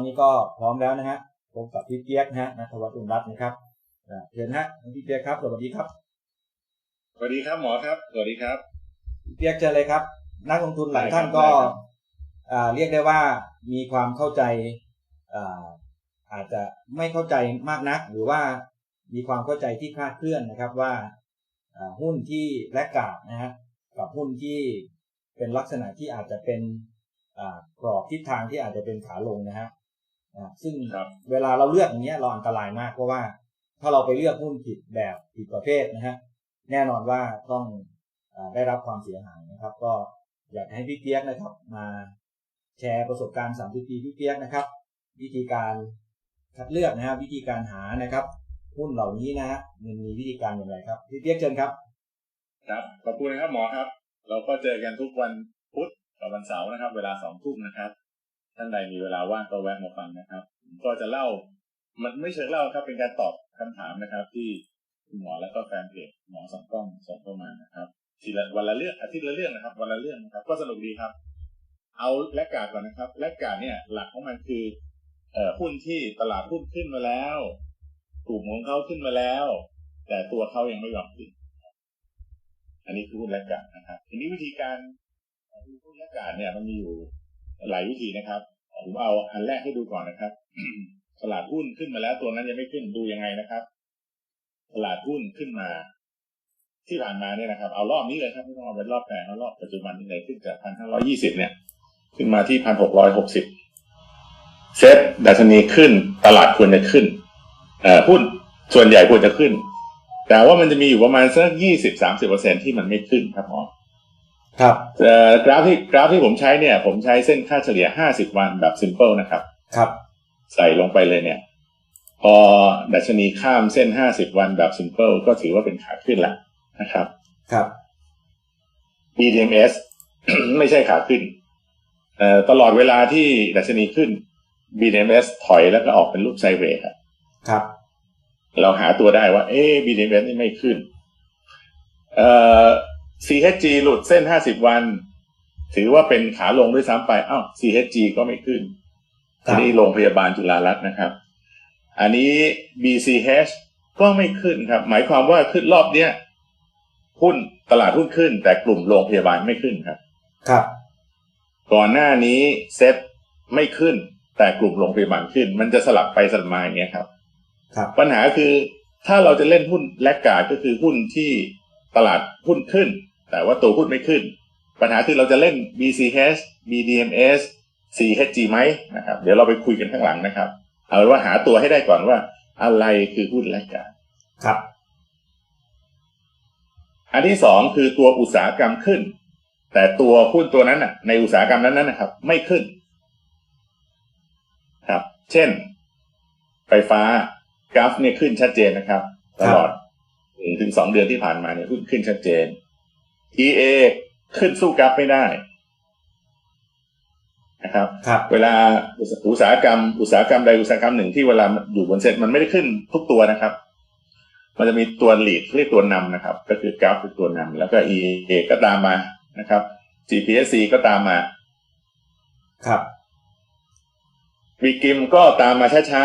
อนนี้ก็พร้อมแล้วนะฮะพบกับพี่เปียกนะฮะนัทวัฒน์อุ่นรัตน์นะครับอ่าเชิญฮะพี่เปียกครับ สวัสดีครับ สวัสดีครับหมอครับ สวัสดีครับพี่เปียกเชิญเลยครับ นักลงทุนหลายท่านก็ได้ครับอ่าเรียกได้ว่ามีความเข้าใจอ่าอาจจะไม่เข้าใจมากนัก หรือว่ามีความเข้าใจที่คลาดเคลื่อนนะครับว่าอ่าหุ้นที่แลกกาดนะฮะกับหุ้นที่เป็นลักษณะที่อาจจะเป็นอ่ากรอบทิศทางที่อาจจะเป็นขาลงนะฮะ อ่าซึ่งครับเวลาเราเลือกอย่างเงี้ยเราอันตรายมากเพราะว่า ถ้าเราไปเลือกหุ้นผิดแบบผิดประเภทนะฮะแน่นอนว่าต้องอาได้รับความเสียหายนะครับ ก็อยากให้พี่เปียกนะครับ มาแชร์ประสบการณ์ 30 ปีพี่เปียกนะครับ วิธีการคัดเลือกนะฮะวิธีการหานะครับหุ้นเหล่านี้นะฮะมันมีวิธีการอย่างไรครับพี่เปียกเชิญครับครับขอบคุณนะครับหมอครับ เราก็เจอกันทุกวันพุธกับวันเสาร์นะครับ เวลาสองทุ่มนะครับ ท่านใดมีเวลาว่างก็แวะมาฟังนะครับ ก็จะเล่า มันไม่เชิงเล่าครับ เป็นการตอบคำถามนะครับ ที่คุณหมอและก็แฟนเพจหมอสองกล้องส่งเข้ามานะครับทีละวันละเรื่องอาทิตย์ละเรื่องนะครับ วันละเรื่องนะครับ ก็สนุกดีครับ เอาแลกกาดก่อนนะครับแลกกาดเนี่ย หลักของมันคือเอ่อหุ้นที่ตลาดหุ้นขึ้นมาแล้วกลุ่มของเขาขึ้นมาแล้ว แต่ตัวเขายังไม่ยอมขึ้นอันนี้คือหุ้นแลกกาดนะครับทีนี้วิธีการดูหุ้นแลกกาดเนี่ยมันมีอยู่ หลายวิธีนะครับผมเอาอันแรกให้ดูก่อนนะครับตลาดหุ้นขึ้นมาแล้วตัวนั้นยังไม่ขึ้นดูยังไงนะครับตลาดหุ้นขึ้นมา ที่ผ่านมาเนี่ยนะครับ เอารอบนี้เลยครับไม่ต้องเอาเป็นรอบแปลงเอารอบปัจจุบันที่ไหนขึ้นจากพันห้าร้อยี่สิบเนี่ย ขึ้นมาที่พันหกร้อยหกสิบเซ็ตดัชนีขึ้น ตลาดควรจะขึ้นเอ่อหุ้นส่วนใหญ่ควรจะขึ้น แต่ว่ามันจะมีอยู่ประมาณสักยี่สิบสามสิบเปอร์เซ็นที่มันไม่ขึ้นครับหมอ ครับเอ่อกราฟที่กราฟที่ผมใช้เนี่ย ผมใช้เส้นค่าเฉลี่ยห้าสิบวันแบบ simple นะครับ ครับ ใส่ลงไปเลยเนี่ย พอดัชนีข้ามเส้นห้าสิบวันแบบ simple ก็ถือว่าเป็นขาขึ้นแล้วนะครับ ครับ BDMs ไม่ใช่ขาขึ้นเอ่อตลอดเวลาที่ดัชนีขึ้น BDMs ถอยแล้วก็ออกเป็นรูปไซด์เวย์ครับ ครับ เราหาตัวได้ว่า เอ๊ะ BDMs นี่ไม่ขึ้น เอ่อ CHG หลุดเส้น 50 วัน ถือว่าเป็นขาลงด้วยซ้ำไปอ้าว CHG ก็ไม่ขึ้นครับอันนี้โรงพยาบาลจุฬารัตน์นะครับ อันนี้ BCH ก็ไม่ขึ้นครับ หมายความว่าขึ้นรอบเนี้ยหุ้นตลาดหุ้นขึ้น แต่กลุ่มโรงพยาบาลไม่ขึ้นครับ ครับ ก่อนหน้านี้เซ็ตไม่ขึ้น แต่กลุ่มโรงพยาบาลขึ้น มันจะสลับไปสลับมาอย่างเงี้ยครับ ครับ ปัญหาคือถ้าเราจะเล่นหุ้นแลกกาดก็คือหุ้นที่ตลาดหุ้นขึ้น แต่ว่าตัวหุ้นไม่ขึ้น ปัญหาคือเราจะเล่น BCH BDMs CHG ไหมนะครับ เดี๋ยวเราไปคุยกันข้างหลังนะครับ เอาเป็นว่าหาตัวให้ได้ก่อนว่าอะไรคือหุ้นแลกกาดครับ อันที่สองคือตัวอุตสาหกรรมขึ้น แต่ตัวหุ้นตัวนั้นน่ะ ในอุตสาหกรรมนั้นๆนะครับ ไม่ขึ้น ครับ เช่น ไฟฟ้ากราฟเนี่ยขึ้นชัดเจนนะครับ ตลอดหนึ่งถึงสองเดือนที่ผ่านมาเนี่ยหุ้นขึ้นชัดเจน EA ขึ้นสู้กราฟไม่ได้นะครับครับเวลาอุตสาหกรรม อุตสาหกรรมใดอุตสาหกรรมหนึ่งที่เวลามันอยู่บนเซ็ตมันไม่ได้ขึ้นทุกตัวนะครับ มันจะมีตัวลีดเรียกตัวนำนะครับ ก็คือกราฟเป็นตัวนำแล้วก็ EA ก็ตามมานะครับ GPSC ก็ตามมา ครับวีกิมก็ตามมาช้า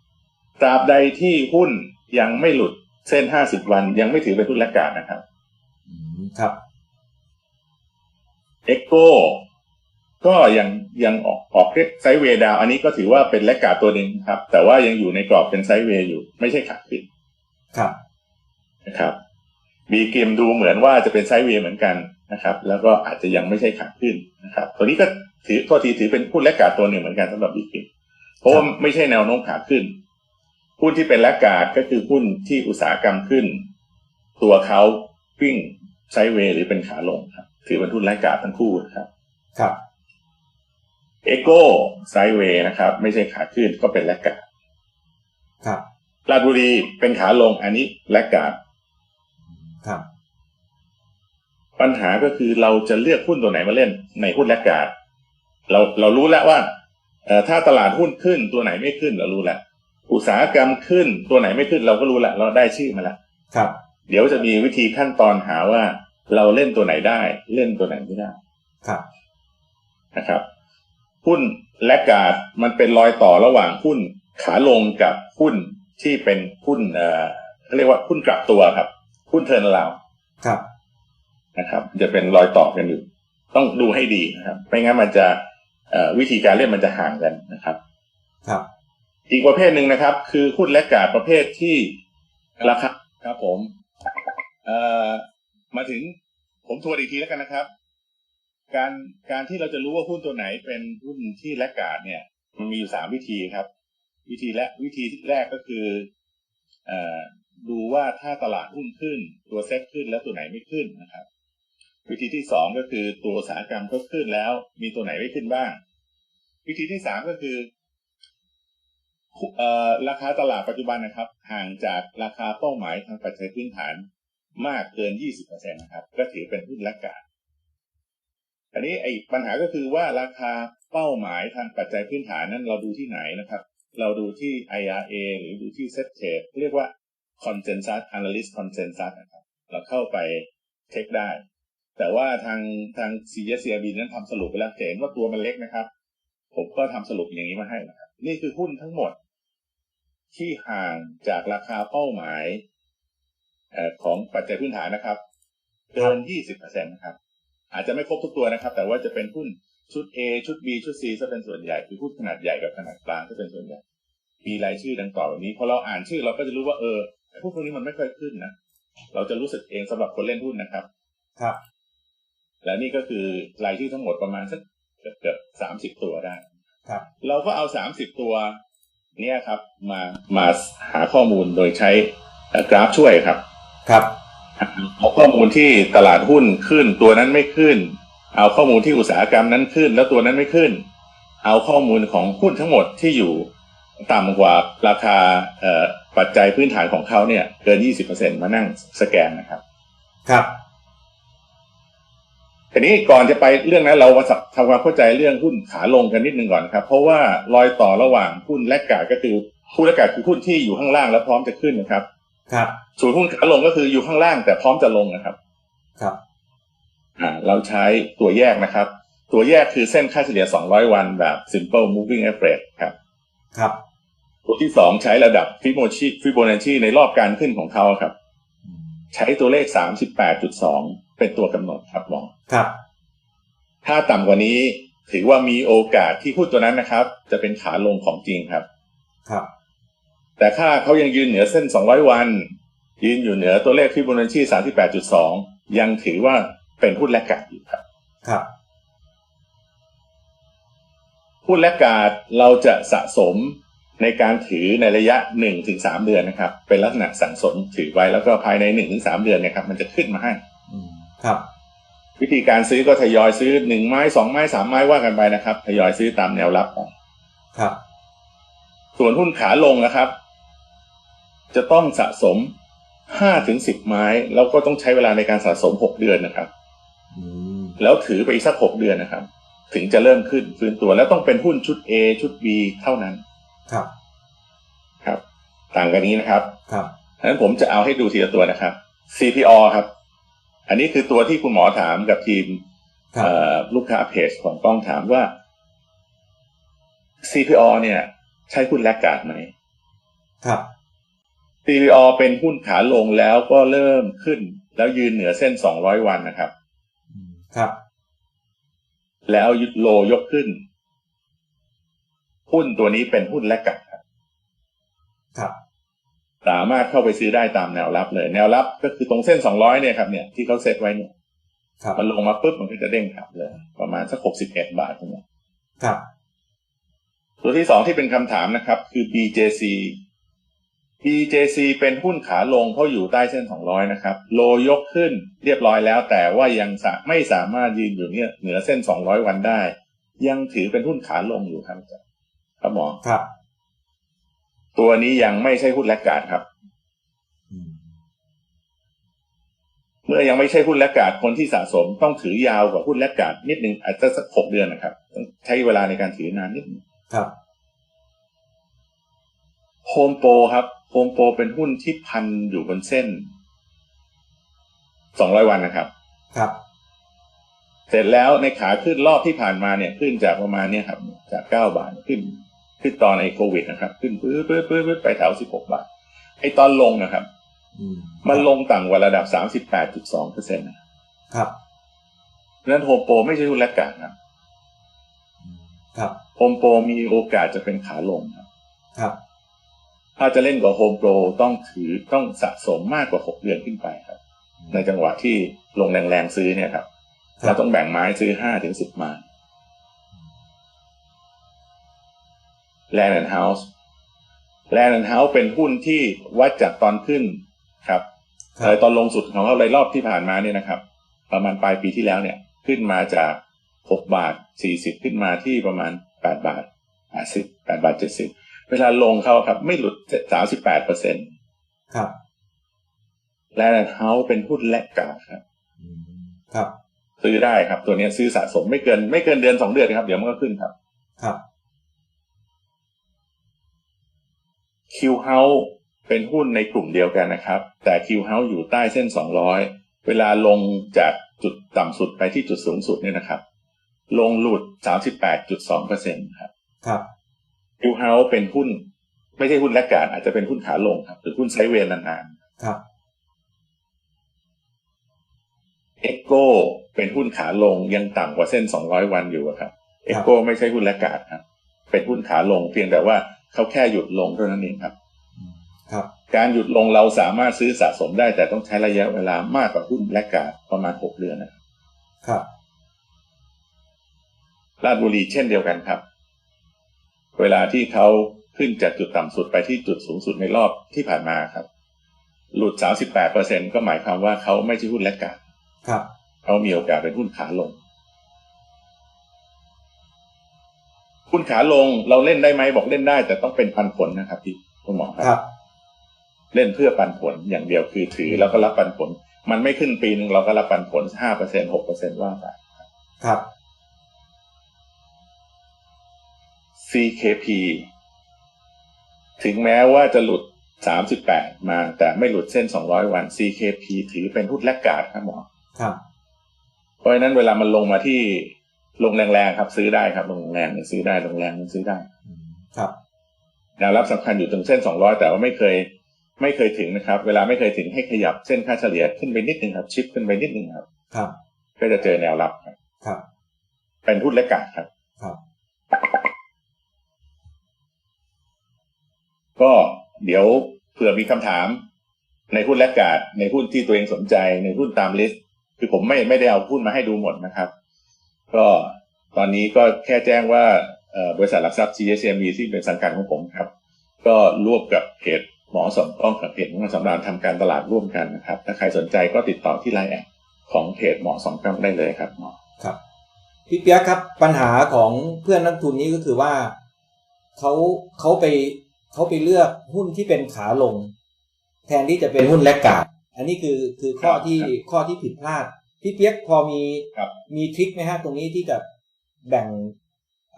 ๆ ตราบใดที่หุ้นยังไม่หลุดเส้น50วันยังไม่ถือเป็นหุ้นแลกกาดนะครับอืม ครับเอ็กโกก็ยังยังออกออกไซด์เวย์ดาว อันนี้ก็ถือว่าเป็นแลกกาดตัวหนึ่งครับ แต่ว่ายังอยู่ในกรอบเป็นไซด์เวย์อยู่ ไม่ใช่ขาขึ้นครับนะครับบีกิมดูเหมือนว่าจะเป็นไซด์เวย์เหมือนกันนะครับ แล้วก็อาจจะยังไม่ใช่ขาขึ้นนะครับ ตัวนี้ก็ถือโทษทีถือเป็นหุ้นแลกกาดตัวหนึ่งเหมือนกันสำหรับบีกิมเพราะว่าไม่ใช่แนวโน้มขาขึ้นหุ้นที่เป็นแลกกาดก็คือหุ้นที่อุตสาหกรรมขึ้น ตัวเขาวิ่ง ไซด์เวย์หรือเป็นขาลงครับ ถือเป็นหุ้นแลกกาดทั้งคู่นะครับครับเอโก้ไซด์เวย์นะครับ ไม่ใช่ขาขึ้นก็เป็นแลกกาดครับลาดบุรีเป็นขาลงอันนี้แลกกาดครับ ปัญหาก็คือเราจะเลือกหุ้นตัวไหนมาเล่นในหุ้นแลกกาดเราเรารู้แล้วว่าเอ่อถ้าตลาดหุ้นขึ้นตัวไหนไม่ขึ้นเรารู้แล้วอุตสาหกรรมขึ้นตัวไหนไม่ขึ้นเราก็รู้แล้วเราได้ชื่อมาแล้วครับ เดี๋ยวจะมีวิธีขั้นตอนหาว่าเราเล่นตัวไหนได้ เล่นตัวไหนไม่ได้ครับนะครับ หุ้นและกาดมันเป็นรอยต่อระหว่างหุ้นขาลงกับหุ้นที่เป็นหุ้นเอ่อเขาเรียกว่าหุ้นกลับตัวครับ หุ้นเทิร์นราวครับนะครับ จะเป็นรอยต่อกันอยู่ ต้องดูให้ดีนะครับไม่งั้นมันจะเอ่อวิธีการเล่นมันจะห่างกันนะครับ ครับ อีกประเภทหนึ่งนะครับ คือหุ้นและกาดประเภทที่ราคาครับผม เอ่อมาถึงผมทวนอีกทีแล้วกันนะครับ การการที่เราจะรู้ว่าหุ้นตัวไหนเป็นหุ้นที่แลกกาดเนี่ย มันมีอยู่สามวิธีครับ วิธีและวิธีแรกก็คือเอ่อดูว่าถ้าตลาดหุ้นขึ้น ตัวเซ็ตขึ้นแล้วตัวไหนไม่ขึ้นนะครับ วิธีที่สองก็คือตัวอุตสาหกรรมก็ขึ้นแล้ว มีตัวไหนไม่ขึ้นบ้าง วิธีที่สามก็คือเอ่อราคาตลาดปัจจุบันนะครับ ห่างจากราคาเป้าหมายทางปัจจัยพื้นฐาน มากเกิน 20%นะครับ ก็ถือเป็นหุ้นลกกาดอันนี้ไอ้ปัญหาก็คือว่าราคาเป้าหมายทางปัจจัยพื้นฐานนั้นเราดูที่ไหนนะครับ เราดูที่ IRA หรือดูที่ Set Trade เรียกว่า Consensus Analyst Consensus นะครับ เราเข้าไปเช็คได้ แต่ว่าทางทาง c s c b นั้นทำสรุปไปแล้วเห็นว่าตัวมันเล็กนะครับ ผมก็ทำสรุปอย่างนี้มาให้นะครับ นี่คือหุ้นทั้งหมด ที่ห่างจากราคาเป้าหมาย ของปัจจัยพื้นฐานนะครับ เกิน 20%นะครับ อาจจะไม่ครบทุกตัวนะครับ แต่ว่าจะเป็นหุ้นชุด A ชุด B ชุด C จะเป็นส่วนใหญ่คือหุ้นขนาดใหญ่กับขนาดกลางจะเป็นส่วนใหญ่มีรายชื่อดังต่อแบบนี้พอเราอ่านชื่อเราก็จะรู้ว่าเออไอ้พวกพวกนี้มันไม่ค่อยขึ้นนะเราจะรู้สึกเองสำหรับคนเล่นหุ้นนะครับ ครับ และนี่ก็คือรายชื่อทั้งหมดประมาณสักเกือบเกือบสามสิบตัวได้ ครับ เราก็เอาสามสิบตัว เนี่ยครับ มามาหาข้อมูลโดยใช้เอ่อกราฟช่วยครับ ครับเอาข้อมูลที่ตลาดหุ้นขึ้นตัวนั้นไม่ขึ้น เอาข้อมูลที่อุตสาหกรรมนั้นขึ้น แล้วตัวนั้นไม่ขึ้น เอาข้อมูลของหุ้นทั้งหมดที่อยู่ต่ำกว่าราคาเอ่อปัจจัยพื้นฐานของเขาเนี่ย เกิน 20%มานั่งสแกนนะครับ ครับทีนี้ก่อนจะไปเรื่องนั้นเรามาทำความเข้าใจเรื่องหุ้นขาลงกันนิดนึงก่อนครับ เพราะว่ารอยต่อระหว่างหุ้นแลกกาดก็คือหุ้นแลกกาดคือหุ้นที่อยู่ข้างล่างแล้วพร้อมจะขึ้นนะครับ ครับส่วนหุ้นขาลงก็คืออยู่ข้างล่างแต่พร้อมจะลงนะครับ ครับอ่าเราใช้ตัวแยกนะครับ ตัวแยกคือเส้นค่าเฉลี่ย 200 วันแบบ simple moving average ครับ ครับ ตัวที่สองใช้ระดับฟิโบนัชชีฟิโบนัชชีในรอบการขึ้นของเขาครับอืมใช้ตัวเลข 38.2 เป็นตัวกำหนดครับหมอครับ ถ้าต่ำกว่านี้ถือว่ามีโอกาสที่หุ้นตัวนั้นนะครับ จะเป็นขาลงของจริงครับ ครับ แต่ถ้าเขายังยืนเหนือเส้น 200 วัน ยืนอยู่เหนือตัวเลขฟิโบนัชชี38.2 ยังถือว่าเป็นหุ้นแลกกาดอยู่ครับครับหุ้นและกาดเราจะสะสมในการถือในระยะ 1-3 เดือนนะครับ เป็นลักษณะสั่งสมถือไว้แล้วก็ภายใน 1-3 เดือนเนยครับ มันจะขึ้นมาให้อืมครับ วิธีการซื้อก็ทยอยซื้อหนึ่งไม้สองไม้สามไม้ว่ากันไปนะครับ ทยอยซื้อตามแนวรับไปครับ ส่วนหุ้นขาลงนะครับ จะต้องสะสมห้าถึงสิบไม้ แล้วก็ต้องใช้เวลาในการสะสมหกเดือนนะครับอืมแล้วถือไปอีกสักหกเดือนนะครับ ถึงจะเริ่มขึ้นฟื้นตัวแล้วต้องเป็นหุ้นชุด A ชุด B เท่านั้น ครับ ครับ ต่างกันนี้นะครับ ครับฉะนั้นผมจะเอาให้ดูทีละตัวนะครับ CPO ครับ อันนี้คือตัวที่คุณหมอถามกับทีมครับเอ่อลูกค้าเพจของกล้องถามว่า CPO เนี่ย ใช่หุ้นแลกกาดไหมครับ CPO เป็นหุ้นขาลงแล้วก็เริ่มขึ้น แล้วยืนเหนือเส้น 200 วันนะครับอืมครับ แล้วยึดโลยกขึ้น หุ้นตัวนี้เป็นหุ้นแลกกาดครับครับ สามารถเข้าไปซื้อได้ตามแนวรับเลย แนวรับก็คือตรงเส้น 200 เนี่ยครับเนี่ยที่เขาเซตไว้เนี่ยครับมันลงมาปุ๊บมันก็จะเด้งกลับเลย ประมาณสัก 61 บาทตรงนี้ครับ ตัวที่สองที่เป็นคำถามนะครับ คือ BJC BJC เป็นหุ้นขาลงเพราะอยู่ใต้เส้น 200 นะครับ โลยกขึ้นเรียบร้อยแล้วแต่ว่ายังสะไม่สามารถยืนอยู่เนี่ยเหนือเส้น 200 วันได้ ยังถือเป็นหุ้นขาลงอยู่ครับอาจารย์ครับหมอครับ ตัวนี้ยังไม่ใช่หุ้นแลกกาดครับอืมเมื่อยังไม่ใช่หุ้นแลกกาดคนที่สะสมต้องถือยาวกว่าหุ้นแลกกาดนิดนึงอาจจะสักหกเดือนนะครับต้องใช้เวลาในการถือนานนิดนึงครับโฮมโปรครับ โฮมโปรเป็นหุ้นที่พันอยู่บนเส้น200วันนะครับ ครับ เสร็จแล้วในขาขึ้นรอบที่ผ่านมาเนี่ย ขึ้นจากประมาณเนี่ยครับ จากเก้าบาทขึ้น ขึ้นตอนในโควิดนะครับ ขึ้นปื๊ดปื๊ดปื๊ดปื๊ดไปแถวสิบหกบาท ไอตอนลงนะครับอืมมันลงต่ำกว่าระดับสามสิบแปดจุดสองเปอร์เซ็นต์ครับนั้นโฮมโปรไม่ใช่หุ้นแลกการครับอืมครับโฮมโปรมีโอกาสจะเป็นขาลงครับ ครับ ถ้าจะเล่นกับโฮมโปรต้องถือต้องสะสมมากกว่าหกเดือนขึ้นไปครับ ในจังหวะที่ลงแรงๆซื้อเนี่ยครับครับเราต้องแบ่งไม้ซื้อห้าถึงสิบไม้ Land and House Land and House เป็นหุ้นที่วัดจากตอนขึ้นครับครัแต่บตอนลงสุดของเขาในรอบที่ผ่านมาเนี่ยนะครับ ประมาณปลายปีที่แล้วเนี่ย ขึ้นมาจากหกบาทสี่สิบขึ้นมาที่ประมาณแปดบาทแปดสิบแปดบาทเจ็ดสิบ เวลาลงเขาครับ ไม่หลุดสามสิบแปดเปอร์เซ็นต์ครับ แลนด์เฮาส์เป็นหุ้นแลกกาดครับอืมครับ ซื้อได้ครับ ตัวเนี้ยซื้อสะสมไม่เกิน ไม่เกินเดือนสองเดือนครับ เดี๋ยวมันก็ขึ้นครับ ครับคิวเฮาส์เป็นหุ้นในกลุ่มเดียวกันนะครับ แต่คิวเฮาส์อยู่ใต้เส้นสองร้อยเวลาลงจากจุดต่ำสุดไปที่จุดสูงสุดเนี่ยนะครับ ลงหลุดสามสิบแปดจุดสองเปอร์เซ็นต์ครับ ครับ คิวเฮาส์เป็นหุ้น ไม่ใช่หุ้นแลกกาดอาจจะเป็นหุ้นขาลงครับ หรือหุ้นไซด์เวย์นานๆครับเอ็กโกเป็นหุ้นขาลงยังต่ำกว่าเส้น 200 วันอยู่อะครับเอ็กโกไม่ใช่หุ้นแลกกาดครับ เป็นหุ้นขาลงเพียงแต่ว่าเขาแค่หยุดลงเท่านั้นเองครับอืมครับ การหยุดลงเราสามารถซื้อสะสมได้ แต่ต้องใช้ระยะเวลามากกว่าหุ้นแลกกาดประมาณ 6 เดือนนะครับครับลาดบุรีเช่นเดียวกันครับ เวลาที่เขาขึ้นจากจุดต่ำสุดไปที่จุดสูงสุดในรอบที่ผ่านมาครับ หลุด 38%ก็หมายความว่าเขาไม่ใช่หุ้นแลกกาดครับเขามีโอกาสเป็นหุ้นขาลง หุ้นขาลงเราเล่นได้ไหมบอกเล่นได้ แต่ต้องเป็นปันผลนะครับพี่คุณหมอคครัรับ เล่นเพื่อปันผลอย่างเดียวคือถือแล้วก็รับปันผล มันไม่ขึ้นปีหนึ่งเราก็รับปันผลห้าเปอร์เซ็นหกเปอร์เซ็นว่าไปครับ CKP ถึงแม้ว่าจะหลุดสามสิบแปดมาแต่ไม่หลุดเส้นสองร้อยวัน CKP ถือเป็นหุ้นแลกกาดครับหมอครับเพราะฉะนั้นเวลามันลงมาที่ลงแรงๆครับ ซื้อได้ครับลงแรงๆซื้อได้ลงแรงๆซื้อได้อืมครับแนวรับสำคัญอยู่ตรงเส้น 200 แต่ว่าไม่เคย ไม่เคยถึงนะครับ เวลาไม่เคยถึงให้ขยับเส้นค่าเฉลี่ยขึ้นไปนิดนึงครับ ชิปขึ้นไปนิดนึงครับ ครับ ก็จะเจอแนวรับครับครับเป็นหุ้นและกาดครับ ก็เดี๋ยวเผื่อมีคำถามในหุ้นและกาดในหุ้นที่ตัวเองสนใจในหุ้นตามลิสต์คือผมไม่ไม่ได้เอาหุ้นมาให้ดูหมดนะครับ ก็ตอนนี้ก็แค่แจ้งว่าบริษัทหลักทรัพย์ GSMB ที่เป็นสังกัดของผมครับ ก็ร่วมกับเพจหมอสมต้องกับเพจหมอสำรานทำการตลาดร่วมกันนะครับ ถ้าใครสนใจก็ติดต่อที่ไลน์แอดของเพจหมอสองก้องได้เลยครับหมอครับพี่เปียกครับปัญหาของเพื่อนนักทุนนี้ก็คือว่าเขาเขาไป เขาไปเลือกหุ้นที่เป็นขาลง แทนที่จะเป็นหุ้นแลกกาดอันนี้คือคือข้อที่ข้อที่ผิดพลาดพี่เปียกพอมีครับมีทริคไหมฮะตรงนี้ที่จะแบ่ง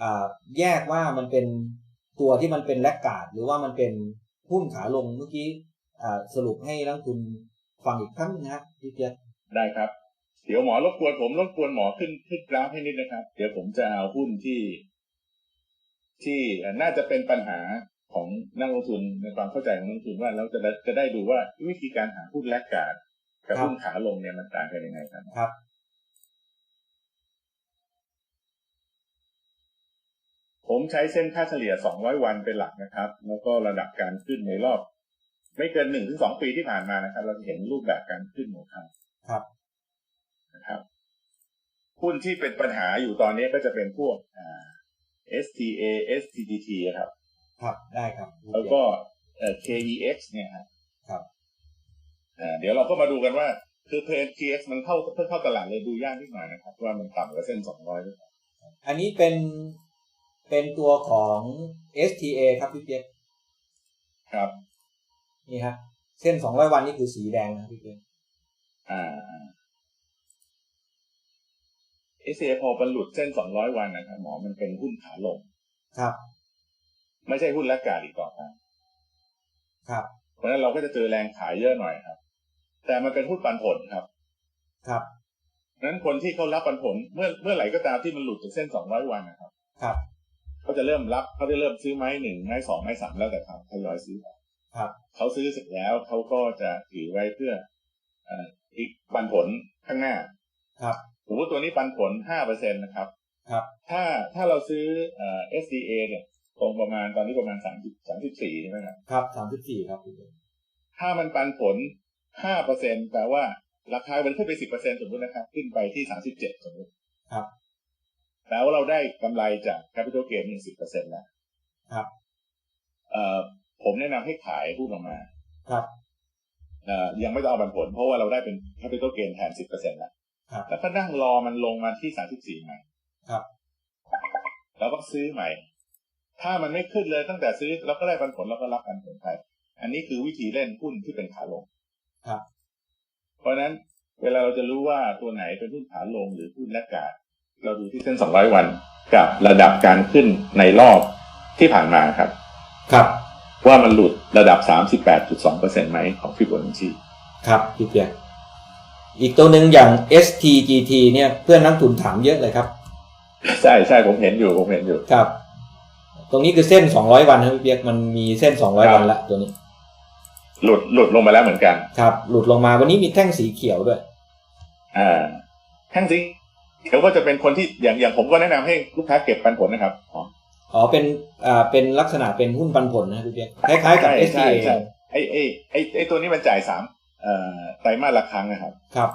อ่าแยกว่ามันเป็นตัวที่มันเป็นแลกกาดหรือว่ามันเป็นหุ้นขาลงเมื่อกี้อ่าสรุปให้นักทุนฟังอีกครั้งนึงนะฮะพี่เปียกได้ครับเดี๋ยวหมอรบกวนผมรบกวนหมอขึ้นขึ้นกราฟให้นิดนะครับ เดี๋ยวผมจะเอาหุ้นที่ ที่น่าจะเป็นปัญหา ของนักลงทุนในความเข้าใจของนักลงทุนว่าเราจะได้จะได้ดูว่าวิธีการหาหุ้นแลกการดกับครับหุ้นขาลงเนี่ยมันต่างกันยังไงครับครับ ผมใช้เส้นค่าเฉลี่ย 200 วันเป็นหลักนะครับ แล้วก็ระดับการขึ้นในรอบ ไม่เกินหนึ่งถึงสองปีที่ผ่านมานะครับ เราจะเห็นรูปแบบการขึ้นของเขาครับนะครับหุ้นที่เป็นปัญหาอยู่ตอนนี้ก็จะเป็นพวกอ่า STA STTT อะครับ ครับได้ครับแล้วก็เอ่อ KEX เนี่ยครับครับอ่าเดี๋ยวเราก็มาดูกันว่า คือเพน KEX มันเข้าเพิ่งเข้าตลาดเลยดูยากนิดหน่อยนะครับว่ามันต่ำกว่าเส้น200หรือเปล่าอันนี้เป็นเป็นตัวของ STA ครับพี่เปียกครับนี่ฮะเส้น200วันนี่คือสีแดงนะพี่เปียกอ่า SA พอมันหลุดเส้น200วันนะครับหมอมันเป็นหุ้นขาลงครับ ไม่ใช่หุ้นและกาดอีกต่อไปครับ เพราะฉะนั้นเราก็จะเจอแรงขายเยอะหน่อยครับ แต่มันเป็นหุ้นปันผลครับ ครับเพราะฉะนั้นคนที่เขารับปันผลเมื่อเมื่อไหร่ก็ตามที่มันหลุดจากเส้น200วันนะครับ ครับเขาจะเริ่มรับเขาจะเริ่มซื้อไม้หนึ่งไม้สองไม้สามแล้วแต่เขาทยอยซื้อไปครับเขาซื้อเสร็จแล้วเขาก็จะถือไว้เพื่อเอ่ออีกปันผลข้างหน้า ครับสมมติตัวนี้ปันผลห้าเปอร์เซ็นตนะครับ ครับ ถ้าถ้าเราซื้อเอ่อ SDA เนี่ย ตรงประมาณตอนนี้ประมาณสามสิบสามสิบสี่ใช่ไหมครับครับสามสิบสี่ครับพี่เปียกถ้ามันปันผลห้าเปอร์เซ็นแปลว่าราคามันขึ้นไปสิบเปอร์เซ็นสมมตินะครับ ขึ้นไปที่สามสิบเจ็ดสมมติครับแปลว่าเราได้กำไรจาก capital gain หนึ่งสิบเปอร์เซ็นต์แล้วครับ เอ่อผมแนะนำให้ขายหุ้นออกมา ครับเอ่อยังไม่ต้องเอาปันผล เพราะว่าเราได้เป็น capital gain แทนสิบเปอร์เซ็นต์แล้วครับแล้วก็นั่งรอมันลงมาที่สามสิบสี่ใหม่ครับ แล้วก็ซื้อใหม่ ถ้ามันไม่ขึ้นเลยตั้งแต่ซื้อเราก็ได้ปันผลเราก็รับปันผลไป อันนี้คือวิธีเล่นหุ้นที่เป็นขาลงครับ เพราะฉะนั้นเวลาเราจะรู้ว่าตัวไหนเป็นหุ้นขาลงหรือหุ้นแลกการดเราดูที่เส้น 200 วันกับระดับการขึ้นในรอบที่ผ่านมาครับ ครับ ว่ามันหลุดระดับ 38.2%ไหมของฟิโบนัชชีครับพี่เปียกอีกตัวหนึ่งอย่าง STGT เนี่ยเพื่อนนักทุนถามเยอะเลยครับ ใช่ใช่ผมเห็นอยู่ผมเห็นอยู่ครับ ตรงนี้คือเส้น200วันครับพี่เปียกมันมีเส้น200วันละตัวนี้ หลุดหลุดลงมาแล้วเหมือนกัน ครับ หลุดลงมาวันนี้มีแท่งสีเขียวด้วย อ่า แท่งซิงเขาก็จะเป็นคนที่อย่างอย่างผมก็แนะนำให้ลูกค้าเก็บปันผลนะครับอ๋ออ๋อเป็นอ่าเป็นลักษณะเป็นหุ้นปันผลนะพี่เปียกคล้ายๆกับใช่ใช่ STA ใช่ไอ้ไอ้ไอ้ไอ้ตัวนี้มันจ่ายสามเอ่อไตรมาสละครั้งนะครับ ครับ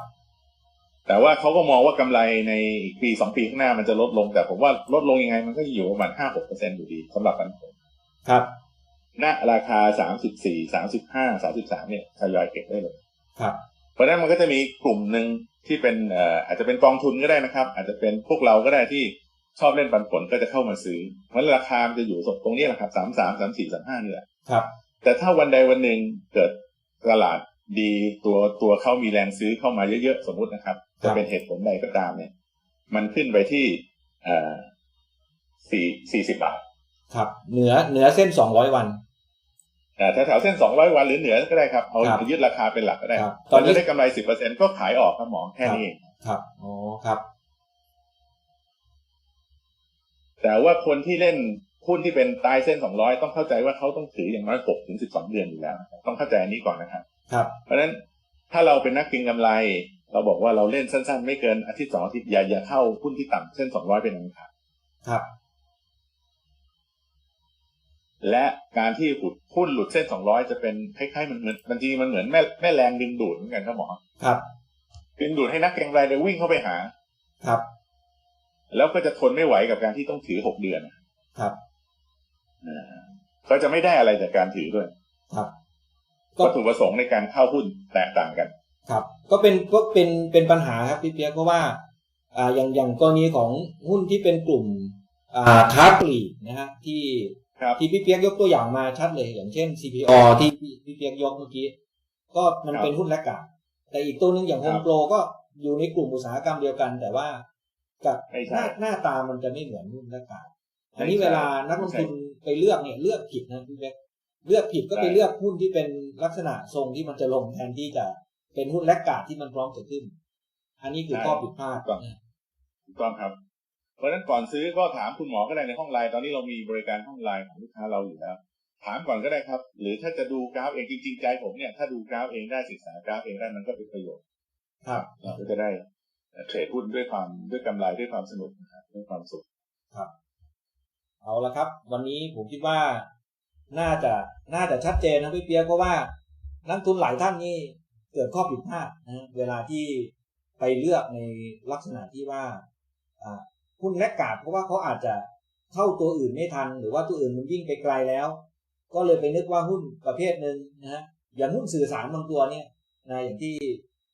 แต่ว่าเขาก็มองว่ากำไรในอีกปีสองปีข้างหน้ามันจะลดลง แต่ผมว่าลดลงยังไงมันก็อยู่ประมาณห้าหกเปอร์เซ็นอยู่ดีสำหรับปันผลครับณราคาสามสิบสี่สามสิบห้าสามสิบสามเนี่ยทยอยเก็บได้เลย ครับ เพราะฉะนั้นมันก็จะมีกลุ่มหนึ่งที่เป็นเอ่ออาจจะเป็นกองทุนก็ได้นะครับ อาจจะเป็นพวกเราก็ได้ที่ชอบเล่นปันผลก็จะเข้ามาซื้อเพราะฉะนั้นราคามันจะอยู่ตรงนี้แหละครับสามสามสามสี่สามห้านี่แหละครับ แต่ถ้าวันใดวันหนึ่งเกิดตลาด ดีตัวตัวเขามีแรงซื้อเข้ามาเยอะๆ สมมุตินะครับ จะเป็นเหตุผลใดก็ตามเนี่ย มันขึ้นไปที่เอ่อสี่สี่สิบบาท ครับ เหนือเหนือเส้น200วันอ่าแถวๆเส้นสองร้อยวันหรือเหนือก็ได้ครับเอาครับยึดราคาเป็นหลักก็ได้ครับตตออนนนี้นี้ได้กำไรสิบเปอร์เซ็นก็ขายออกครับหมอแค่นี้เองครับอ๋อครับ แต่ว่าคนที่เล่น หุ้นที่เป็นตายเส้นสองร้อยต้องเข้าใจว่าเขาต้องถืออย่างน้อยหกถึงสิบสองเดือนอยู่แล้วนะครับต้องเข้าใจอันนี้ก่อนนะครับครับ เพราะฉะนั้นถ้าเราเป็นนักเก็งกำไร เราบอกว่าเราเล่นสั้นๆ ไม่เกินอาทิตย์สองอาทิตย์อย่าอย่าเข้าหุ้นที่ต่ำเส้นสองร้อยเป็นอันขาดครับ และการที่หุดหุ้นหลุดเส้นสองร้อยจะเป็นคล้ายๆมันเหมือนบางทีมันเหมือนแม่แม่แรงดึงดูดเหมือนกันครับหมอครับดึงดูดให้นักเก็งกำไรเลยวิ่งเข้าไปหา ครับ แล้วก็จะทนไม่ไหวกับการที่ต้องถือหกเดือน ครับอ่า เขาจะไม่ได้อะไรจากการถือด้วย ครับก็วัตถุประสงค์ในการเข้าหุ้นแตกต่างกัน ครับ ก็เป็นก็เป็นเป็นปัญหาครับพี่เปียกเพราะว่า อ่าอย่างอย่างกรณีของหุ้นที่เป็นกลุ่ม อ่าค้าปลีกนะฮะที่ครับที่พี่เปียกยกตัวอย่างมาชัดเลย อย่างเช่น CPO ที่พี่พี่เปียกยกเมื่อกี้ก็มันครับเป็นหุ้นแลกกาดแต่อีกตัวหนึงอย่างโฮครัมบโปรก็อยู่ในกลุ่มอุตสาหกรรมเดียวกัน แต่ว่ากับไม่หใช่น้าหน้าตามันจะไม่เหมือนหุ้นแลกกาด อันนี้ไม่ใช่เวลานักลงทุนไปเลือกเนี่ยเลือกผิดนะพี่เปียกเลือกผิดก็ไปใช่เลือกหุ้นที่เป็นลักษณะทรงที่มันจะลงแทนที่จะเป็นหุ้นแลกกาดที่มันพร้อมจะขึ้น อันนี้คือข้อผิดพลาดนะถูกต้องครับ เพราะฉะนั้นก่อนซื้อก็ถามคุณหมอก็ได้ในห้องไลน์ตอนนี้เรามีบริการห้องไลน์ของลูกค้าเราอยู่แล้วถามก่อนก็ได้ครับ หรือถ้าจะดูกราฟเองจริงๆใจผมเนี่ยถ้าดูกราฟเองได้ศึกษากราฟเองได้มันก็เป็นประโยชน์ครับเราก็จะได้เทรดหุ้นด้วยความด้วยกำไรด้วยความสนุกนะครับด้วยความสุข เอาละครับ วันนี้ผมคิดว่าน่าจะน่าจะชัดเจนนะพี่เปียกเพราะว่านักทุนหลายท่านนี่เกิดข้อผิดพลาดนะเวลาที่ไปเลือกในลักษณะที่ว่าอ่าหุ้นแลกกาดเพราะว่าเขาอาจจะเข้าตัวอื่นไม่ทัน หรือว่าตัวอื่นมันวิ่งไปไกลแล้ว ก็เลยไปนึกว่าหุ้นประเภทหนึ่งนะฮะอย่างหุ้นสื่อสารบางตัวเนี่ยนะอย่างที่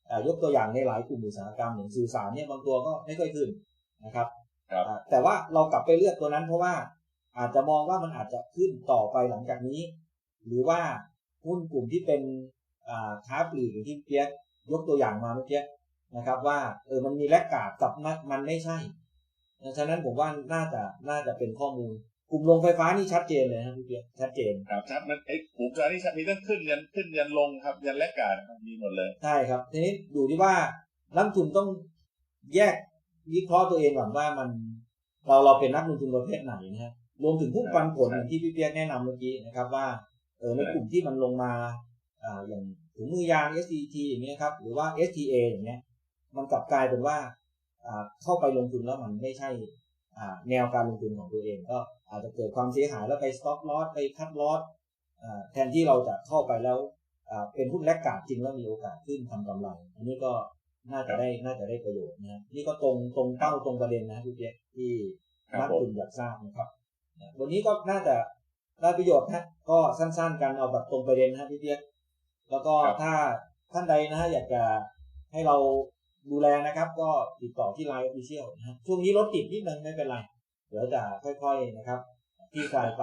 อ่ายกตัวอย่างในหลายกลุ่มอุตสาหกรรมอย่างสื่อสารเนี่ยบางตัวก็ไม่ค่อยขึ้นนะครับครับอ่าแต่ว่าเรากลับไปเลือกตัวนั้นเพราะว่า อาจจะมองว่ามันอาจจะขึ้นต่อไปหลังจากนี้ หรือว่าหุ้นกลุ่มที่เป็นอ่าค้าปลีกอย่างที่เปียกยกตัวอย่างมาเมื่อกี้นะครับ ว่าเออมันมีแลกกาดกับมันมันไม่ใช่ฉะนั้นผมว่าน่าจะน่าจะเป็นข้อมูล กลุ่มโรงไฟฟ้านี่ชัดเจนเลยนะพี่เปียกชัดเจนครับชัดมันไอ้กลุ่มตัวนี้ชัดมีตั้งขึ้นยันขึ้นยันลงครับ ยันแลกการครับมีหมดเลยใช่ครับทีนี้อยู่ที่ว่านักลงทุนต้องแยกวิเคราะห์ตัวเองก่อนว่ามันเราเราเป็นนักลงทุนประเภทไหนนะฮะ รวมถึงหุ้นปันผลใช่อย่างที่พี่เปียกแนะนำเมื่อกี้นะครับว่าเออในกลุ่มที่มันลงมาอ่าอย่างถุงมือยาง SCT อย่างเงี้ยครับหรือว่า STA อย่างเงี้ยมันกลับกลายเป็นว่าอ่าเข้าไปลงทุนแล้วมันไม่ใช่อ่าแนวการลงทุนของตัวเอง ก็อาจจะเกิดความเสียหายแล้วไป stop loss ไป cut loss อ่าแทนที่เราจะเข้าไปแล้วอ่าเป็นหุ้นแลกกาดจริงแล้วมีโอกาสขึ้นทำกำไรอันนี้ก็น่าจะได้น่าจะได้ประโยชน์นะฮะนี่ก็ตรงตรงเป้าตรงประเด็นนะพี่เปียกที่ครับนักผมทุนอยากทราบนะครับ วันนี้ก็น่าจะได้ประโยชน์นะก็สั้นๆกันเอาแบบตรงประเด็นนะพี่เปียกแล้วก็ครับถ้าท่านใดนะฮะอยากจะให้เราดูแลนะครับ ก็ติดต่อที่ไลน์ออฟฟิเชียลนะฮะช่วงนี้รถติดนิดนึงไม่เป็นไร เดี๋ยวจะค่อยๆนะครับที่กลายไป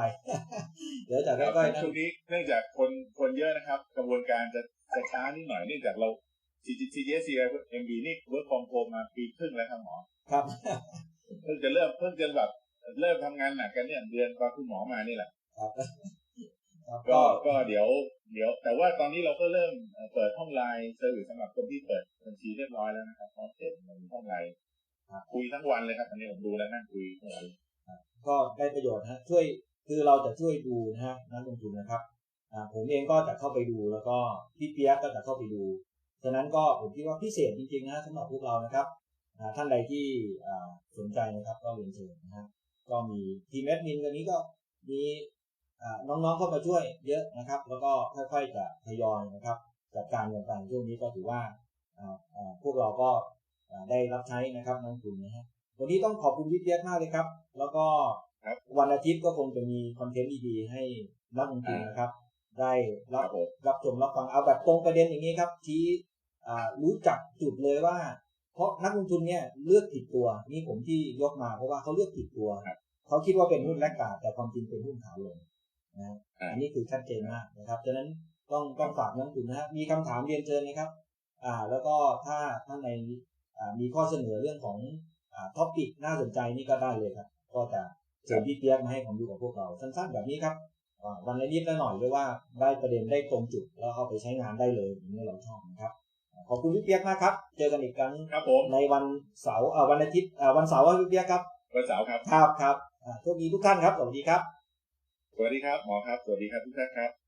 เดี๋ยวจะครับค่อยๆนะช่วงนี้เนื่องจากคนคนเยอะนะครับ กระบวนการจะจะช้านิดหน่อยเนื่องจากเรา CGS CMB นี่เวิร์กฟอร์มโฮมมาปีครึ่งแล้วครับหมอครับเพิ่งจะเริ่มเพิ่งจะแบบ เริ่มทำงานหนักกันเนี่ยเดือนตอนคุณหมอมานี่แหละครับครับก็ก็ก็เดี๋ยว เดี๋ยว แต่ว่าตอนนี้เราก็เริ่มเอ่อเปิดห้องไลน์เซอร์วิสสำหรับคนที่เปิดบัญชีเรียบร้อยแล้วนะครับพร้อมเสร็จมันห้องไลน์คุยทั้งวันเลยครับอันนี้ผมดูแล้วนั่งคุยทั้งวันก็ได้ประโยชน์นะฮะช่วยคือเราจะช่วยดูนะฮะนักลงทุนนะครับอ่าผมเองก็จะเข้าไปดูแล้วก็พี่เปียกก็จะเข้าไปดูฉะนั้นก็ผมคิดว่าพิเศษจริงๆนะสำหรับพวกเรานะครับอ่าท่านใดที่อ่าสนใจนะครับก็เรียนเชิญนะฮะ ก็มีทีมแอดมินตัวนี้ก็มีอ่าน้องๆเข้ามาช่วยเยอะนะครับ แล้วก็ค่อยๆจะทยอยนะครับจัดการกันไปช่วงนี้ก็ถือว่าอ่าอ่าพวกเราก็อ่าได้รับใช้นะครับนักลงทุนนะฮะวันนี้ต้องขอบคุณพี่เปียกมากเลยครับ แล้วก็ครับวันอาทิตย์ก็คงจะมีคอนเทนต์ดีๆให้นักลงทุนนะครับ ได้ครัรับบผมรับชมรับฟังเอาแบบตรงประเด็นอย่างนี้ครับชี้อ่ารู้จักจุดเลยว่า เพราะนักลงทุนเนี่ยเลือกผิดตัวนี่ผมที่ยกมาเพราะว่าเขาเลือกผิดตัวครับเขาคิดว่าเป็นหุ้นแลกกาดแต่ความจริงเป็นหุ้นขาลงนะอ่าอันนี้คือชัดเจนมากนะครับฉะนั้นต้องต้องฝากนักลงทุนนะฮะมีคำถามเรียนเชิญนะครับ อ่า แล้วก็ถ้าท่านในอ่ามีข้อเสนอเรื่องของอ่าท็อปิกน่าสนใจนี่ก็ได้เลยครับ ก็จะเชิญพี่เปียกมาให้ความรู้กับพวกเราสั้นๆ แบบนี้ครับอ่าวันละนิดละหน่อยเรียกว่าได้ประเด็นได้ตรงจุดแล้วเอาไปใช้งานได้เลยอย่างนี้เราชอบนะครับ ขอบคุณพี่เปียกมากครับ เจอกันอีกครั้งครับผมในวันเสาร์อ่าวันอาทิตย์อ่าวันเสาร์ครับพี่เปียกครับวันเสาร์ครับครับครับอ่าโชคดีทุกท่านครับสวัสดีครับ สวัสดีครับหมอครับ สวัสดีครับทุกท่านครับ